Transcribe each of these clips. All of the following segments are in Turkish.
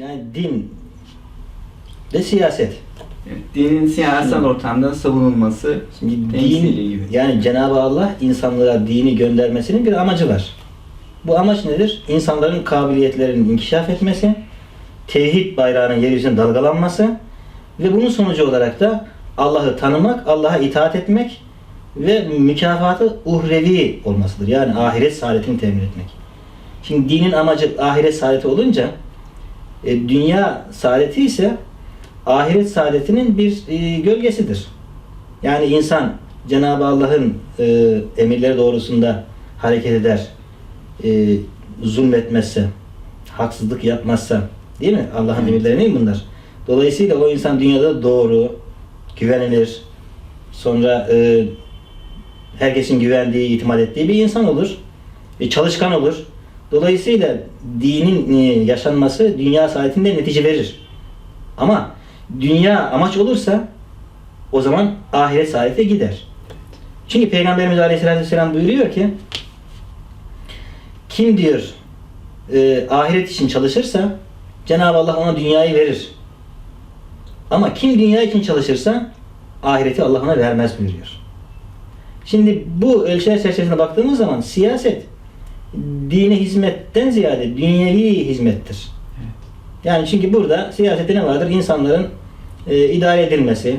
Yani din ve siyaset. Evet, dinin siyasal ortamda savunulması Şimdi din, gibi. yani Cenab-ı Allah insanlığa dini göndermesinin bir amacı var. Bu amaç nedir? İnsanların kabiliyetlerinin inkişaf etmesi, tevhid bayrağının yeryüzünde dalgalanması ve bunun sonucu olarak da Allah'ı tanımak, Allah'a itaat etmek ve mükafatı uhrevi olmasıdır. Yani ahiret saadetini temin etmek. Şimdi dinin amacı ahiret saadeti olunca e, dünya saadeti ise ahiret saadetinin bir e, gölgesidir. Yani insan Cenab-ı Allah'ın e, emirleri doğrusunda hareket eder, e, zulmetmezse, haksızlık yapmazsa, değil mi? Allah'ın Evet. emirleri değil bunlar? Dolayısıyla o insan dünyada doğru, güvenilir, sonra e, herkesin güvendiği, itimat ettiği bir insan olur. Ve çalışkan olur. Dolayısıyla dinin e, yaşanması dünya saadetinde netice verir. Ama dünya amaç olursa o zaman ahiret saadete gider. Çünkü Peygamberimiz Aleyhisselatü Vesselam buyuruyor ki kim diyor e, ahiret için çalışırsa Cenab-ı Allah ona dünyayı verir. Ama kim dünya için çalışırsa ahireti Allah ona vermez buyuruyor. Şimdi bu ölçüler çerçevesine baktığımız zaman siyaset dine hizmetten ziyade dünyevi hizmettir. Yani çünkü burada siyasette ne vardır? İnsanların e, idare edilmesi,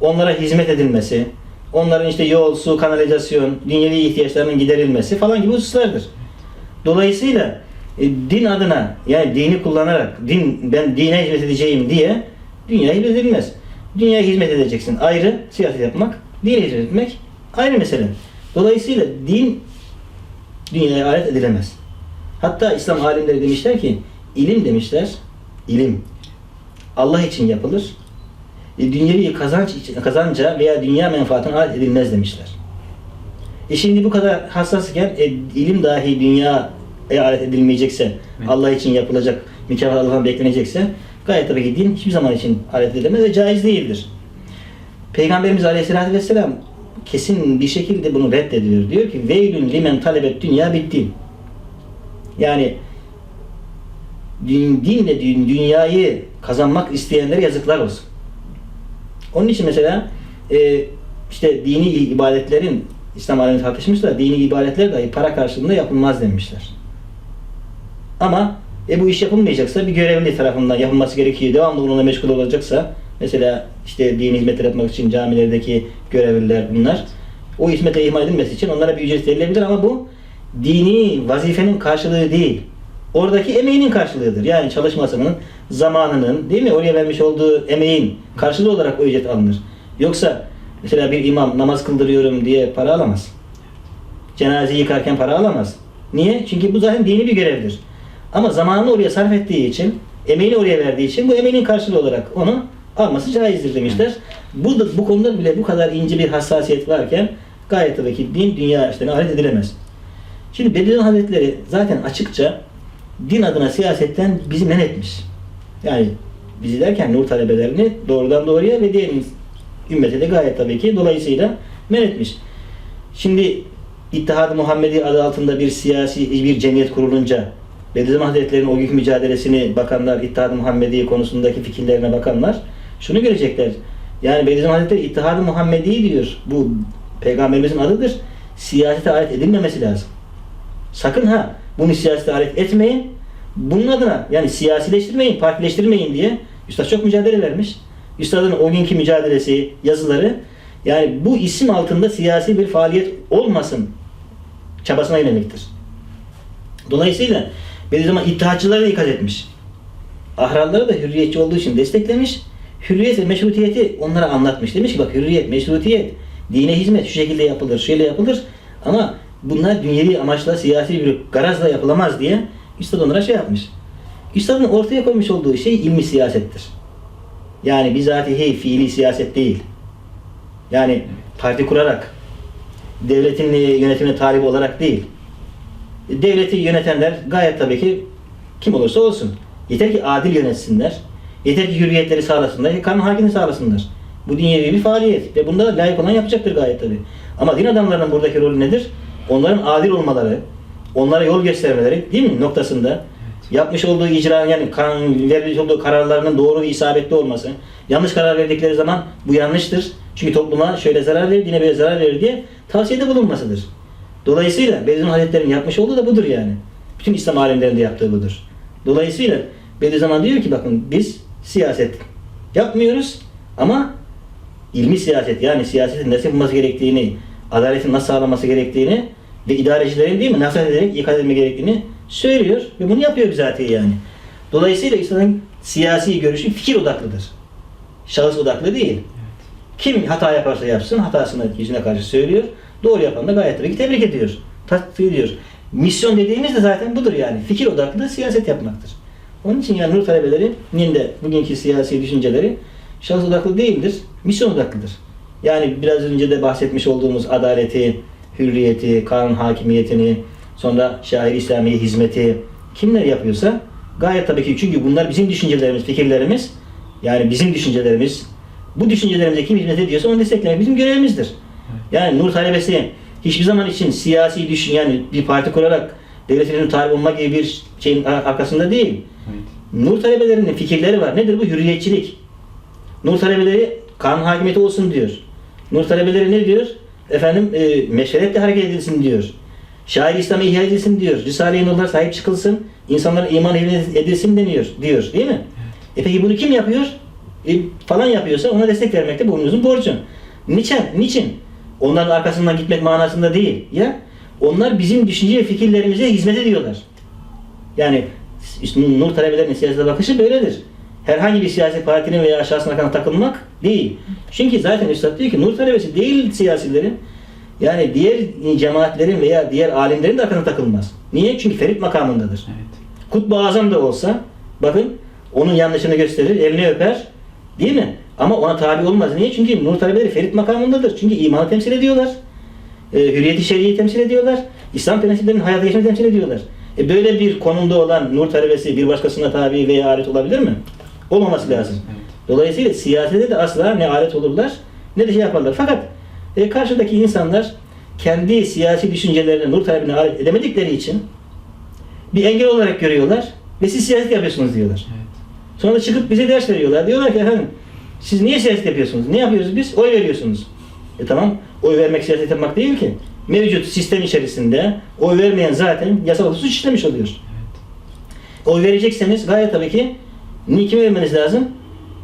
onlara hizmet edilmesi, onların işte yol, su, kanalizasyon, dünyevi ihtiyaçlarının giderilmesi falan gibi hususlardır. Dolayısıyla e, din adına yani dini kullanarak din ben dine hizmet edeceğim diye dünyaya hizmet edilmez. Dünyaya hizmet edeceksin ayrı, siyaset yapmak, dine hizmet etmek ayrı mesele. Dolayısıyla din dünyaya alet edilemez. Hatta İslam alimleri demişler ki ilim demişler, ilim Allah için yapılır. E, dünyevi kazanç için, kazanca veya dünya menfaatine alet edilmez demişler. E şimdi bu kadar hassasken e, ilim dahi dünyaya alet edilmeyecekse, Evet. Allah için yapılacak, mükafat Allah'tan beklenecekse gayet tabii ki din hiçbir zaman için alet edilemez ve caiz değildir. Peygamberimiz Aleyhisselatü Vesselam kesin bir şekilde bunu reddediyor. Diyor ki veylün limen talebet dünya bittin. Yani din, dinle dün- dünyayı kazanmak isteyenlere yazıklar olsun. Onun için mesela e, işte dini ibadetlerin İslam aleminde tartışmışlar. Dini ibadetler dahi para karşılığında yapılmaz demişler. Ama e, bu iş yapılmayacaksa bir görevli tarafından yapılması gerekiyor. Devamlı bununla meşgul olacaksa mesela işte dini hizmetler yapmak için camilerdeki görevliler bunlar. O hizmete ihmal edilmesi için onlara bir ücret verilebilir ama bu dini vazifenin karşılığı değil. Oradaki emeğinin karşılığıdır. Yani çalışmasının, zamanının, değil mi? Oraya vermiş olduğu emeğin karşılığı olarak o ücret alınır. Yoksa mesela bir imam namaz kıldırıyorum diye para alamaz. Cenaze yıkarken para alamaz. Niye? Çünkü bu zaten dini bir görevdir. Ama zamanını oraya sarf ettiği için, emeğini oraya verdiği için bu emeğinin karşılığı olarak onu alması caizdir demişler. Bu, da, bu konuda bile bu kadar ince bir hassasiyet varken gayet tabii ki din dünya işlerine alet edilemez. Şimdi Bediüzzaman Hazretleri zaten açıkça din adına siyasetten bizi men etmiş. Yani bizi derken nur talebelerini doğrudan doğruya ve diğer ümmete de gayet tabii ki dolayısıyla men etmiş. Şimdi İttihad-ı Muhammedi adı altında bir siyasi bir cemiyet kurulunca Bediüzzaman Hazretleri'nin o günkü mücadelesini bakanlar, İttihad-ı Muhammedi konusundaki fikirlerine bakanlar şunu görecekler. Yani Bediüzzaman Hazretleri İttihad-ı Muhammedi diyor. Bu peygamberimizin adıdır. Siyasete alet edilmemesi lazım. Sakın ha bunu siyasete alet etmeyin. Bunun adına yani siyasileştirmeyin, partileştirmeyin diye Üstad çok mücadele vermiş. Üstadın o günkü mücadelesi, yazıları yani bu isim altında siyasi bir faaliyet olmasın çabasına yöneliktir. Dolayısıyla Bediüzzaman ittihatçıları da ikaz etmiş. Ahrarları da hürriyetçi olduğu için desteklemiş. Hürriyet ve meşrutiyeti onlara anlatmış. Demiş ki bak hürriyet, meşrutiyet, dine hizmet şu şekilde yapılır, şöyle yapılır. Ama bunlar dünyevi amaçla, siyasi bir garazla yapılamaz diye Üstad onlara şey yapmış. Üstadın ortaya koymuş olduğu şey ilmi siyasettir. Yani bizatihi fiili siyaset değil. Yani parti kurarak, devletin yönetimine talip olarak değil. Devleti yönetenler gayet tabii ki kim olursa olsun. Yeter ki adil yönetsinler. Yeter ki hürriyetleri sağlasınlar, kanun hakimini sağlasınlar. Bu dünyevi bir faaliyet ve bunda layık olan yapacaktır gayet tabii. Ama din adamlarının buradaki rolü nedir? Onların adil olmaları, onlara yol göstermeleri değil mi noktasında yapmış olduğu icra yani kan, vermiş olduğu kararlarının doğru ve isabetli olması. Yanlış karar verdikleri zaman bu yanlıştır. Çünkü topluma şöyle zarar verir, dine böyle zarar verir diye tavsiyede bulunmasıdır. Dolayısıyla Bediüzzaman Hazretleri'nin yapmış olduğu da budur yani. Bütün İslam alimlerinde yaptığı budur. Dolayısıyla Bediüzzaman diyor ki bakın biz siyaset yapmıyoruz ama ilmi siyaset yani siyasetin nasıl yapılması gerektiğini, adaletin nasıl sağlanması gerektiğini ve idarecilerin değil mi nasihat ederek ikaz edilme gerektiğini söylüyor ve bunu yapıyor bizatihi yani. Dolayısıyla İslam'ın siyasi görüşü fikir odaklıdır. Şahıs odaklı değil. Kim hata yaparsa yapsın hatasını yüzüne karşı söylüyor. Doğru yapan da gayet tabii ki tebrik ediyor. Takdir ediyor. Misyon dediğimiz de zaten budur yani. Fikir odaklı siyaset yapmaktır. Onun için yani nur talebelerinin de bugünkü siyasi düşünceleri şahıs odaklı değildir, misyon odaklıdır. Yani biraz önce de bahsetmiş olduğumuz adaleti, hürriyeti, kanun hakimiyetini, sonra şair İslamiye hizmeti kimler yapıyorsa gayet tabii ki çünkü bunlar bizim düşüncelerimiz, fikirlerimiz yani bizim düşüncelerimiz bu düşüncelerimize kim hizmet ediyorsa onu desteklemek bizim görevimizdir. Yani Nur talebesi hiçbir zaman için siyasi düşün yani bir parti kurarak devletin talip olmak gibi bir şeyin ar- arkasında değil. Evet. Nur talebelerinin fikirleri var. Nedir bu? Hürriyetçilik. Nur talebeleri kanun hakimiyeti olsun diyor. Nur talebeleri ne diyor? Efendim e, meşveretle hareket edilsin diyor. Şair İslam'a ihya edilsin diyor. Risale-i Nurlar sahip çıkılsın. insanların iman edilsin deniyor. Diyor. Değil mi? E peki bunu kim yapıyor? E, falan yapıyorsa ona destek vermek de boynumuzun borcu. Niçin? Niçin? Onların arkasından gitmek manasında değil. Ya onlar bizim düşünce ve fikirlerimize hizmet ediyorlar. Yani işte Nur talebelerinin siyasete bakışı böyledir. Herhangi bir siyasi partinin veya şahsına kadar takılmak değil. Çünkü zaten Üstad diyor ki Nur talebesi değil siyasilerin yani diğer cemaatlerin veya diğer alimlerin de arkasına takılmaz. Niye? Çünkü ferit makamındadır. Evet. Kutbu Azam da olsa bakın onun yanlışını gösterir, elini öper. Değil mi? Ama ona tabi olmaz. Niye? Çünkü nur talebeleri ferit makamındadır. Çünkü imanı temsil ediyorlar. E, hürriyeti şer'iyi temsil ediyorlar. İslam prensiplerinin hayata geçmesini temsil ediyorlar. E, böyle bir konumda olan nur talebesi bir başkasına tabi veya alet olabilir mi? Olmaması lazım. Dolayısıyla siyasete de asla ne alet olurlar ne de şey yaparlar. Fakat e, karşıdaki insanlar kendi siyasi düşüncelerine nur talebine alet edemedikleri için bir engel olarak görüyorlar ve siz siyaset yapıyorsunuz diyorlar. Evet. Sonra da çıkıp bize ders veriyorlar. Diyorlar ki efendim siz niye siyaset yapıyorsunuz? Ne yapıyoruz biz? Oy veriyorsunuz. E tamam oy vermek siyaset yapmak değil ki. Mevcut sistem içerisinde oy vermeyen zaten yasal suç işlemiş oluyor. Oy verecekseniz gayet tabii ki ni kime vermeniz lazım?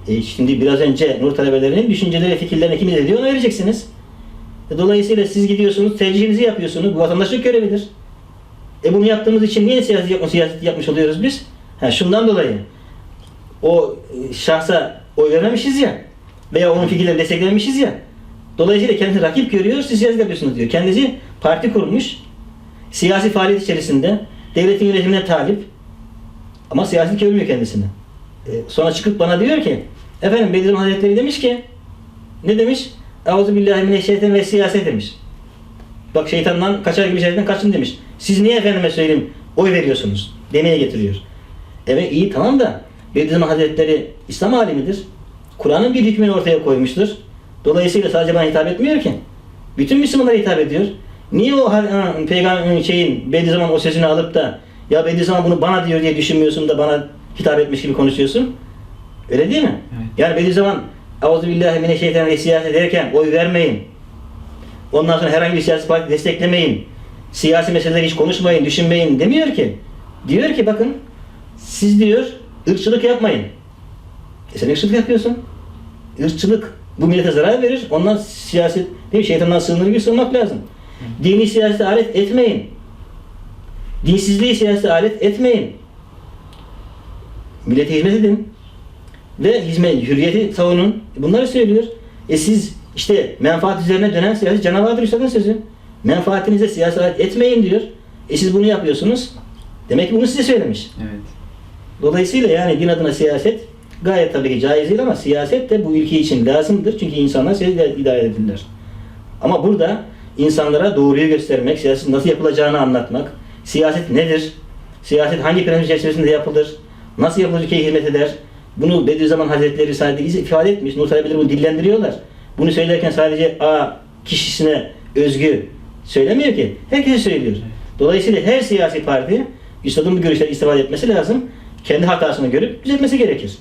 E şimdi biraz önce nur talebelerinin düşünceleri, fikirlerini kim ediyor ona vereceksiniz. E dolayısıyla siz gidiyorsunuz, tercihinizi yapıyorsunuz. Bu vatandaşlık görevidir. E bunu yaptığımız için niye siyaset yapmış, siyaset yapmış oluyoruz biz? Ha şundan dolayı. O e, şahsa oy vermemişiz ya veya onun fikirlerini desteklememişiz ya. Dolayısıyla kendisi rakip görüyor, siz siyaset yapıyorsunuz diyor. Kendisi parti kurmuş, siyasi faaliyet içerisinde, devletin yönetimine talip ama siyaset görmüyor kendisini. E, sonra çıkıp bana diyor ki, efendim Bediüzzaman Hazretleri demiş ki, ne demiş? Euzubillahimineşşeytan ve siyaset demiş. Bak şeytandan kaçar gibi şeytandan kaçın demiş. Siz niye efendime söyleyeyim oy veriyorsunuz? Demeye getiriyor. Evet iyi tamam da Bediüzzaman Hazretleri İslam alimidir. Kur'an'ın bir hükmünü ortaya koymuştur. Dolayısıyla sadece bana hitap etmiyor ki. Bütün Müslümanlara hitap ediyor. Niye o peygamber şeyin Bediüzzaman o sözünü alıp da ya Bediüzzaman bunu bana diyor diye düşünmüyorsun da bana hitap etmiş gibi konuşuyorsun? Öyle değil mi? Evet. Yani Bediüzzaman Euzubillahimineşşeytan ve siyaset ederken oy vermeyin. Ondan sonra herhangi bir siyasi parti desteklemeyin. Siyasi meseleleri hiç konuşmayın, düşünmeyin demiyor ki. Diyor ki bakın siz diyor ırkçılık yapmayın. E sen ırkçılık yapıyorsun. Irkçılık bu millete zarar verir. Ondan siyaset değil mi? Şeytandan sığınır gibi sığınmak lazım. Dini siyasete alet etmeyin. Dinsizliği siyasete alet etmeyin. Millete hizmet edin. Ve hizmet, hürriyeti savunun. Bunları söylüyor. E siz işte menfaat üzerine dönen siyasi canavardır Üstad'ın sözü. Menfaatinize siyasi alet etmeyin diyor. E siz bunu yapıyorsunuz. Demek ki bunu size söylemiş. Evet. Dolayısıyla yani din adına siyaset gayet tabii ki caiz değil ama siyaset de bu ülke için lazımdır. Çünkü insanlar siyaset idare edilirler. Ama burada insanlara doğruyu göstermek, siyasetin nasıl yapılacağını anlatmak, siyaset nedir, siyaset hangi prensip çerçevesinde yapılır, nasıl yapılır ülkeye hizmet eder, bunu Bediüzzaman Hazretleri sadece ifade etmiş, Nur talebeleri bunu dillendiriyorlar. Bunu söylerken sadece A kişisine özgü söylemiyor ki, herkese söylüyor. Dolayısıyla her siyasi parti Üstadın bu görüşleri istifade etmesi lazım. Kendi hatasını görüp düzeltmesi gerekir.